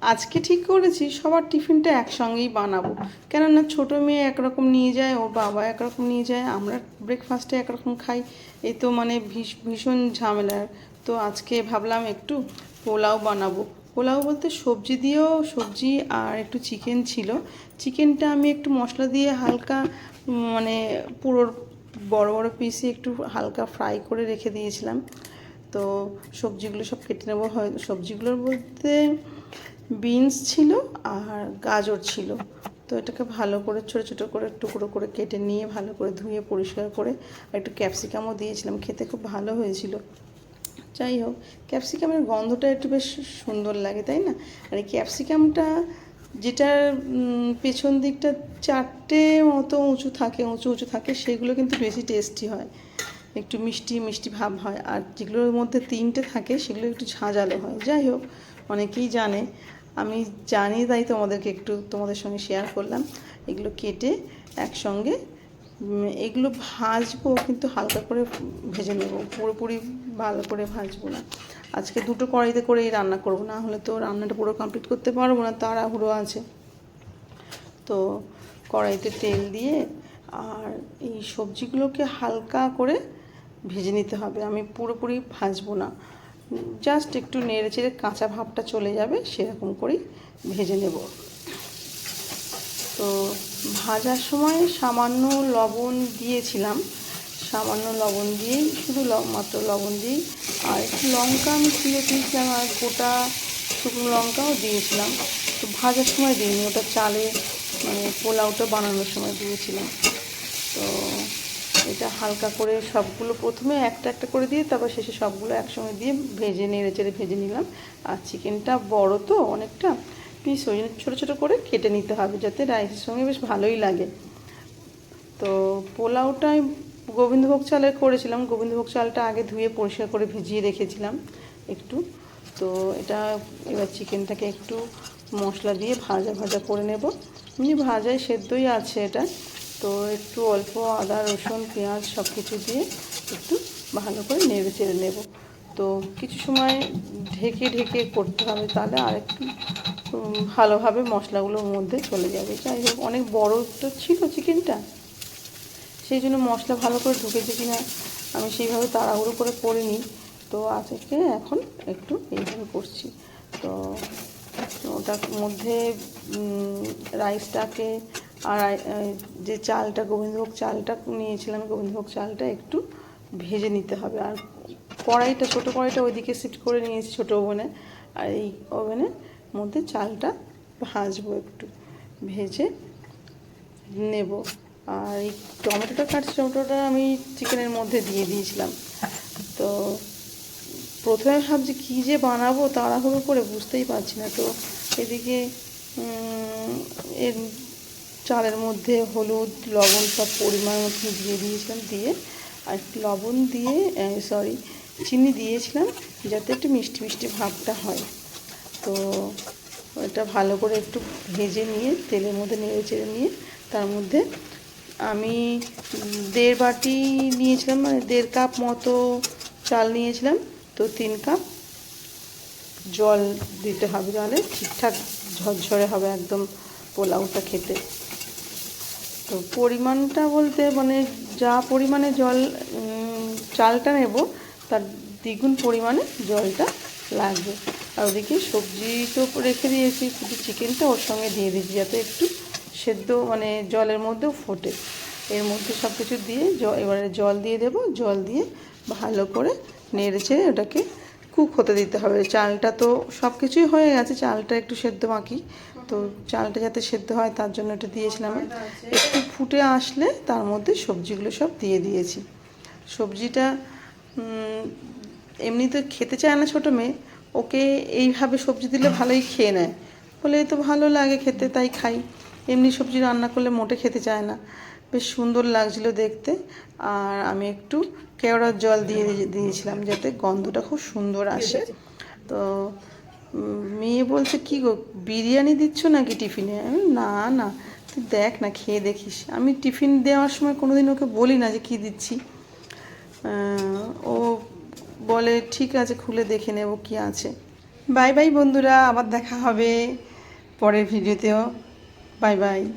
আজকে ঠিক করেছি, সবার টিফিনটা একসঙ্গেই বানাবো। কেননা ছোটো মেয়ে একরকম নিয়ে যায় ওর বাবা একরকম নিয়ে যায়, আমরা ব্রেকফাস্টে একরকম খাই। এই তো মানে ভীষ- ভীষণ ঝামেলার তো আজকে ভাবলাম একটু পোলাও বানাবো। পোলাও বলতে সবজি দিয়েও সবজি আর একটু চিকেন ছিল। চিকেনটা আমি একটু মশলা দিয়ে হালকা মানে পুরো বড় বড় পিসে একটু হালকা ফ্রাই করে রেখে দিয়েছিলাম। তো সবজিগুলো সব কেটে নেব। হয়, সবজিগুলোর বলতে বিনস ছিল আর গাজর ছিল। তো এটাকে ভালো করে ছোটো ছোটো করে টুকরো করে কেটে নিয়ে ভালো করে ধুয়ে পরিষ্কার করে একটু ক্যাপসিকামও দিয়েছিলাম। খেতে খুব ভালো হয়েছিল। যাই হোক, ক্যাপসিকামের গন্ধটা একটু বেশ সুন্দর লাগে, তাই না? আর এই ক্যাপসিকামটা যেটার পেছন দিকটা চারটে মতো উঁচু থাকে, উঁচু উঁচু থাকে, সেগুলো কিন্তু বেশি টেস্টি হয়। একটু মিষ্টি মিষ্টি ভাব হয়। আর যেগুলোর মধ্যে তিনটে থাকে, সেগুলো একটু ঝাঁঝালো হয়। যাই হোক, অনেকেই জানে আমি জানি তাই তোমাদেরকে একটু তোমাদের সঙ্গে শেয়ার করলাম। এগুলো কেটে একসঙ্গে এগুলো ভাজবো কিন্তু হালকা করে ভেজে নেব। পুরোপুরি ভালো করে ভাজবো না। আজকে দুটো কড়াইতে করেই রান্না করব, না হলে তো রান্নাটা পুরো কমপ্লিট করতে পারব না, তাড়াহুড়ো আছে। তো কড়াইতে তেল দিয়ে আর এই সবজিগুলোকে হালকা করে ভেজে নিতে হবে। আমি পুরোপুরি ভাজবো না। জাস্ট একটু নেড়ে চেড়ে কাঁচা ভাবটা চলে যাবে, সেরকম করেই ভেজে নেব। তো ভাজার সময় সামান্য লবণ দিয়েছিলাম। সামান্য লবণ দিয়েই শুধু মাত্র লবণ দিই আর একটু লঙ্কা আমি ছিঁড়ে দিয়েছিলাম, আর গোটা শুকনো লঙ্কাও দিয়েছিলাম। তো ভাজার সময় দিইনি, ওটা চালে মানে পোলাওটা বানানোর সময় দিয়েছিলাম। তো এটা হালকা করে সবগুলো প্রথমে একটা একটা করে দিয়ে তারপর শেষে সবগুলো একসঙ্গে দিয়ে ভেজে নেড়ে চেড়ে ভেজে নিলাম। আর চিকেনটা বড় তো অনেকটা পিস ওই জন্য ছোটো ছোটো করে কেটে নিতে হবে যাতে রাইসের সঙ্গে বেশ ভালোই লাগে। তো পোলাওটা আমি গোবিন্দভোগ চালে করেছিলাম। গোবিন্দভোগ চালটা আগে ধুয়ে পরিষ্কার করে ভিজিয়ে রেখেছিলাম একটু। তো এটা এবার চিকেনটাকে একটু মশলা দিয়ে ভাজা ভাজা করে নেব। এমনি ভাজায় সেদ্ধই আছে এটা। তো একটু অল্প আদা রসুন পেঁয়াজ সব কিছু দিয়ে একটু ভালো করে নেড়ে চেড়ে নেব। তো কিছু সময় ঢেকে ঢেকে করতে হবে তাহলে আরেকটু উম, ভালোভাবে মশলাগুলোর মধ্যে চলে যাবে। যাই হোক অনেক বড় তো ছিল চিকেনটা সেই জন্য মশলা ভালো করে ঢুকেছে কিনা আমি সেইভাবে তাড়াহুড়ো করে করিনি। তো আজকে এখন একটু এইভাবে করছি। তো ওটার মধ্যে রাইসটাকে আর যে চালটা গোবিন্দভোগ চালটা নিয়েছিলাম, গোবিন্দভোগ চালটা একটু ভেজে নিতে হবে। আর কড়াইটা, ছোটো কড়াইটা ওইদিকে শিফট করে নিয়েছি ছোটো ওভেনে। আর এই ওভেনের মধ্যে চালটা ভাজবো একটু, ভেজে নেব। আর এই টমেটোটা কাটছি টমেটোটা আমি চিকেনের মধ্যে দিয়ে দিয়েছিলাম। তো প্রথমে ভাবছি কী যে বানাবো, তাড়াহুড়ো করে বুঝতেই পারছি না। তো এদিকে এর চালের মধ্যে হলুদ, লবণ সব পরিমাণ মতো দিয়ে দিয়েছিলাম, দিয়ে আর লবণ দিয়ে সরি চিনি দিয়েছিলাম যাতে একটু মিষ্টি মিষ্টি ভাবটা হয়। তো এটা ভালো করে একটু ভেজে নিয়ে, তেলের মধ্যে নেড়ে চেড়ে নিয়ে, তার মধ্যে আমি দেড় বাটি নিয়েছিলাম মানে দেড় কাপ মতো চাল নিয়েছিলাম, তো তিন কাপ জল দিতে হবে তাহলে, ঠিকঠাক ঝরঝরে হবে একদম পোলাওটা খেতে। তো পরিমাণটা বলতে মানে যা পরিমাণে জল চালটা নেব, তার দ্বিগুণ পরিমাণে জলটা লাগবে। আর ওদিকে সবজি তো রেখে দিয়েছি, শুধু চিকেনটা ওর সঙ্গে দিয়ে দিয়েছি যাতে একটু সেদ্ধ মানে জলের মধ্যেও ফোটে। এর মধ্যে সব কিছু দিয়ে জ- এবারে জল দিয়ে দেব, জল দিয়ে ভালো করে নেড়ে ওটাকে কুক হতে দিতে হবে। চালটা তো সব কিছুই হয়ে গেছে, চালটা একটু সেদ্ধ বাকি। তো চালটা যাতে সেদ্ধ হয়, তার জন্য এটা দিয়েছিলাম একটু ফুটে আসলে তার মধ্যে সবজিগুলো সব দিয়ে দিয়েছি। সবজিটা এমনি তো খেতে চায় না ছোটো মেয়ে। ওকে এইভাবে সবজি দিলে ভালোই খেয়ে নেয়। বলে "এ তো ভালো লাগে খেতে, তাই খাই। এমনি সবজি রান্না করলে মোটে খেতে চায় না। বেশ সুন্দর লাগছিল দেখতে। আর আমি একটু কেওড়ার জল দিয়ে দিয়েছিলাম যাতে গন্ধটা খুব সুন্দর আসে। তো মেয়ে বলছে কি গো বিরিয়ানি দিচ্ছ নাকি টিফিনে? আমি, না না তুই দেখ না খেয়ে দেখিস। আমি টিফিন দেওয়ার সময় কোনোদিন ওকে বলি না যে কি দিচ্ছি। ও বলে ঠিক আছে খুলে দেখে নেব কি আছে। বাই বাই বন্ধুরা আবার দেখা হবে পরের ভিডিওতেও। Bye bye